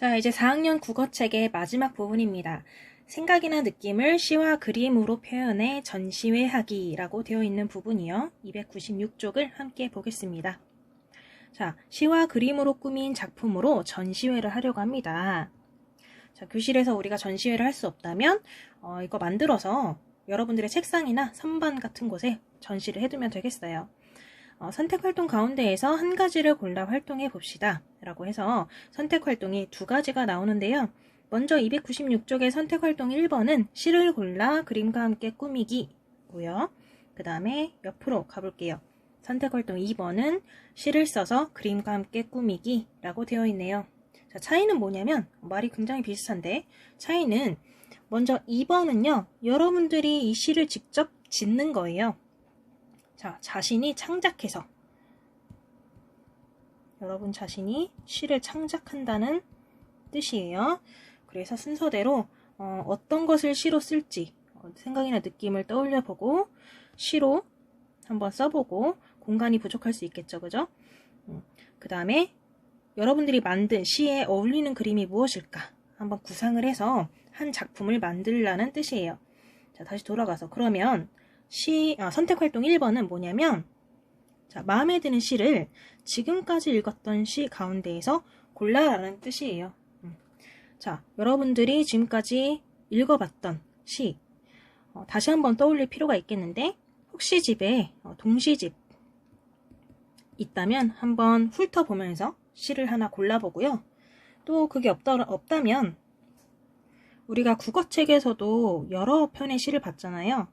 자, 이제 4학년 국어책의 마지막 부분입니다. 생각이나 느낌을 시와 그림으로 표현해 전시회하기라고 되어 있는 부분이요. 296쪽을 함께 보겠습니다. 자, 시와 그림으로 꾸민 작품으로 전시회를 하려고 합니다. 자, 교실에서 우리가 전시회를 할 수 없다면 어, 이거 만들어서 여러분들의 책상이나 선반 같은 곳에 전시를 해두면 되겠어요. 어, 선택 활동 가운데에서 한 가지를 골라 활동해 봅시다. 라고 해서 선택 활동이 두 가지가 나오는데요. 먼저 296쪽의 선택 활동 1번은 시를 골라 그림과 함께 꾸미기고요. 그 다음에 옆으로 가볼게요. 선택 활동 2번은 시를 써서 그림과 함께 꾸미기라고 되어 있네요. 자, 차이는 뭐냐면 말이 굉장히 비슷한데 차이는 먼저 2번은요. 여러분들이 이 시를 직접 짓는 거예요. 자, 자신이 창작해서 여러분 자신이 시를 창작한다는 뜻이에요. 그래서 순서대로 어, 떤 것을 시로 쓸지 어, 생각이나 느낌을 떠올려 보고 시로 한번 써보고 공간이 부족할 수 있겠죠. 그죠? 음, 그 다음에 여러분들이 만든 시에 어울리는 그림이 무엇일까? 한번 구상을 해서 한 작품을 만들라는 뜻이에요. 자, 다시 돌아가서 그러면 시 아, 선택 활동 1번은 뭐냐면 자, 마음에 드는 시를 지금까지 읽었던 시 가운데에서 골라라는 뜻이에요. 음. 자, 여러분들이 지금까지 읽어봤던 시 어, 다시 한번 떠올릴 필요가 있겠는데 혹시 집에 어, 동시집 있다면 한번 훑어보면서 시를 하나 골라보고요. 또 그게 없다, 없다면 우리가 국어책에서도 여러 편의 시를 봤잖아요.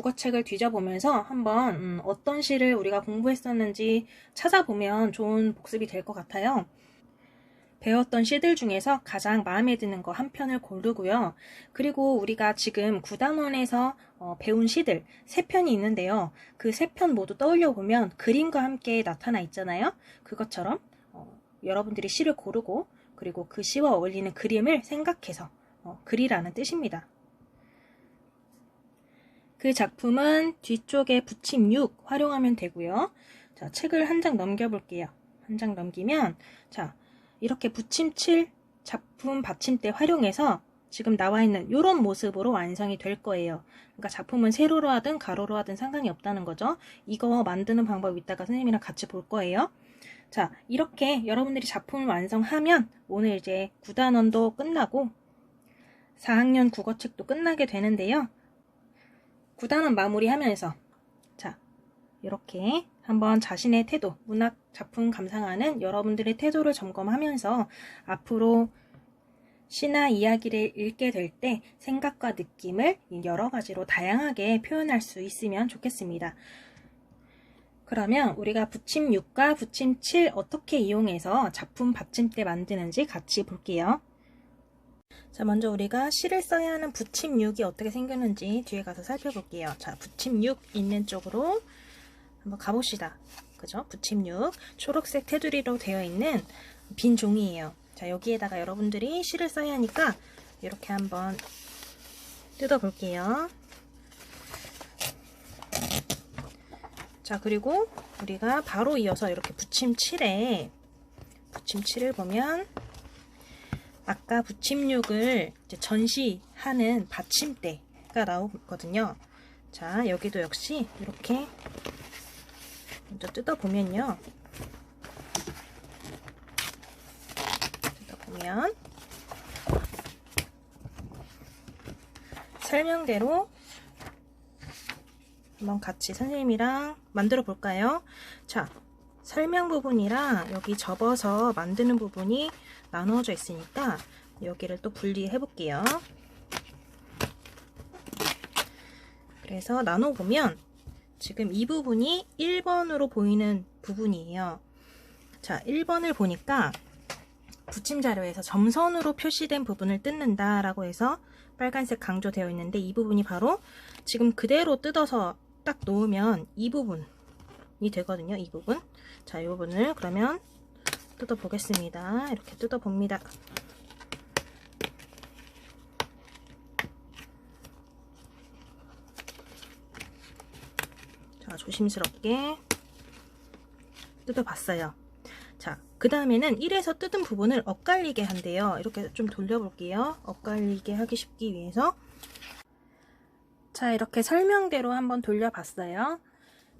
국어책을 뒤져보면서 한번 음, 어떤 시를 우리가 공부했었는지 찾아보면 좋은 복습이 될 것 같아요. 배웠던 시들 중에서 가장 마음에 드는 거 한 편을 고르고요. 그리고 우리가 지금 구단원에서 어, 배운 시들 세 편이 있는데요. 그 세 편 모두 떠올려 보면 그림과 함께 나타나 있잖아요. 그것처럼 어, 여러분들이 시를 고르고 그리고 그 시와 어울리는 그림을 생각해서 어, 그리라는 뜻입니다. 그 작품은 뒤쪽에 붙임 6 활용하면 되고요. 자, 책을 한 장 넘겨볼게요. 한 장 넘기면 자, 이렇게 붙임 7 작품 받침대 활용해서 지금 나와 있는 이런 모습으로 완성이 될 거예요. 그러니까 작품은 세로로 하든 가로로 하든 상관이 없다는 거죠. 이거 만드는 방법 이따가 선생님이랑 같이 볼 거예요. 자, 이렇게 여러분들이 작품을 완성하면 오늘 이제 9단원도 끝나고 4학년 국어책도 끝나게 되는데요. 9단원 마무리하면서 자 이렇게 한번 자신의 태도, 문학 작품 감상하는 여러분들의 태도를 점검하면서 앞으로 시나 이야기를 읽게 될 때 생각과 느낌을 여러 가지로 다양하게 표현할 수 있으면 좋겠습니다. 그러면 우리가 붙임 6과 붙임 7 어떻게 이용해서 작품 받침대 만드는지 같이 볼게요. 자, 먼저 우리가 시를 써야 하는 붙임 6이 어떻게 생겼는지 뒤에 가서 살펴볼게요. 자, 붙임 6 있는 쪽으로 한번 가봅시다. 그죠? 붙임 6. 초록색 테두리로 되어 있는 빈 종이에요. 자, 여기에다가 여러분들이 시를 써야 하니까 이렇게 한번 뜯어 볼게요. 자, 그리고 우리가 바로 이어서 이렇게 붙임 7에 붙임 7을 보면 아까 붙임육을 전시하는 받침대가 나오거든요. 자, 여기도 역시 이렇게 먼저 뜯어보면요. 뜯어보면 설명대로 한번 같이 선생님이랑 만들어 볼까요? 자, 설명 부분이랑 여기 접어서 만드는 부분이 나누어져 있으니까 여기를 또 분리해 볼게요. 그래서 나눠보면 지금 이 부분이 1번으로 보이는 부분이에요. 자, 1번을 보니까 붙임 자료에서 점선으로 표시된 부분을 뜯는다 라고 해서 빨간색 강조되어 있는데 이 부분이 바로 지금 그대로 뜯어서 딱 놓으면 이 부분 이 되거든요. 이 부분. 자, 이 부분을 그러면 뜯어보겠습니다. 이렇게 뜯어봅니다. 자, 조심스럽게 뜯어봤어요. 자, 그 다음에는 1에서 뜯은 부분을 엇갈리게 한대요. 이렇게 좀 돌려볼게요. 엇갈리게 하기 쉽기 위해서. 자, 이렇게 설명대로 한번 돌려봤어요.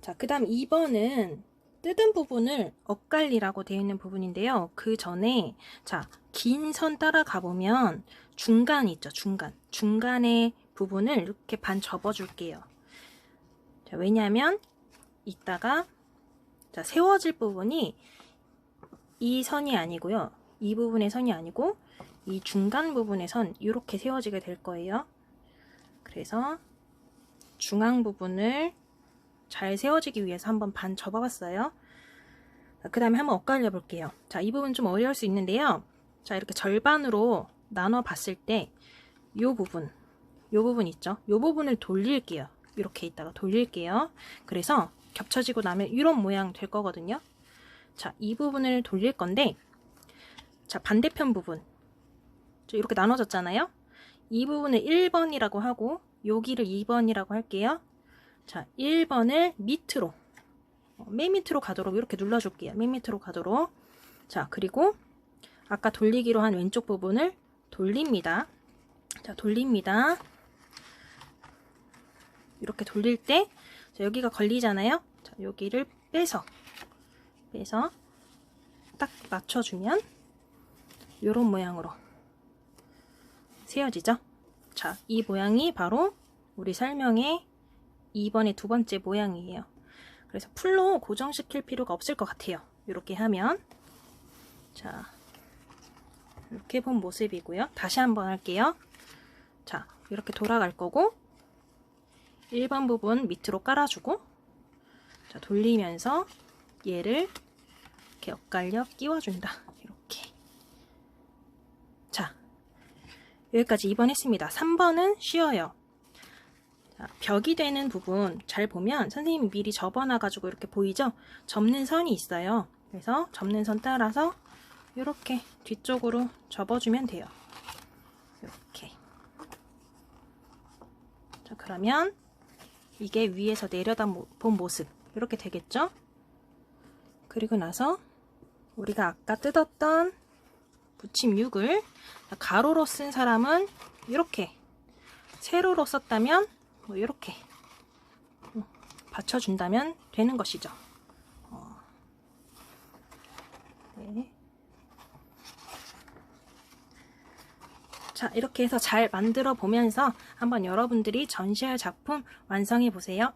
자, 그 다음 2번은 뜯은 부분을 엇갈리라고 되어 있는 부분인데요. 그 전에, 자, 긴 선 따라가 보면 중간 있죠, 중간. 중간의 부분을 이렇게 반 접어 줄게요. 자, 왜냐면, 이따가, 자, 세워질 부분이 이 선이 아니고요. 이 부분의 선이 아니고, 이 중간 부분의 선, 이렇게 세워지게 될 거예요. 그래서, 중앙 부분을 잘 세워지기 위해서 한번 반 접어봤어요. 그 다음에 한번 엇갈려 볼게요. 자, 이 부분 좀 어려울 수 있는데요. 자, 이렇게 절반으로 나눠 봤을 때, 요 부분, 요 부분 있죠? 요 부분을 돌릴게요. 이렇게 있다가 돌릴게요. 그래서 겹쳐지고 나면 이런 모양 될 거거든요. 자, 이 부분을 돌릴 건데, 자, 반대편 부분. 자, 이렇게 나눠졌잖아요? 이 부분을 1번이라고 하고, 여기를 2번이라고 할게요. 자, 1번을 밑으로, 어, 맨 밑으로 가도록 이렇게 눌러줄게요. 맨 밑으로 가도록. 자, 그리고 아까 돌리기로 한 왼쪽 부분을 돌립니다. 자, 돌립니다. 이렇게 돌릴 때, 자, 여기가 걸리잖아요? 자, 여기를 빼서, 빼서 딱 맞춰주면, 이런 모양으로 세워지죠? 자, 이 모양이 바로 우리 설명의 2번의 두 번째 모양이에요. 그래서 풀로 고정시킬 필요가 없을 것 같아요. 이렇게 하면. 자, 이렇게 본 모습이고요. 다시 한번 할게요. 자, 이렇게 돌아갈 거고, 1번 부분 밑으로 깔아주고, 자, 돌리면서 얘를 이렇게 엇갈려 끼워준다. 이렇게. 자, 여기까지 2번 했습니다. 3번은 쉬워요. 자, 벽이 되는 부분 잘 보면 선생님이 미리 접어놔가지고 이렇게 보이죠? 접는 선이 있어요. 그래서 접는 선 따라서 이렇게 뒤쪽으로 접어주면 돼요. 이렇게. 자, 그러면 이게 위에서 내려다 본 모습 이렇게 되겠죠? 그리고 나서 우리가 아까 뜯었던 붙임 6을 가로로 쓴 사람은 이렇게 세로로 썼다면 뭐 이렇게 받쳐준다면 되는 것이죠. 어. 네. 자, 이렇게 해서 잘 만들어 보면서 한번 여러분들이 전시할 작품 완성해 보세요.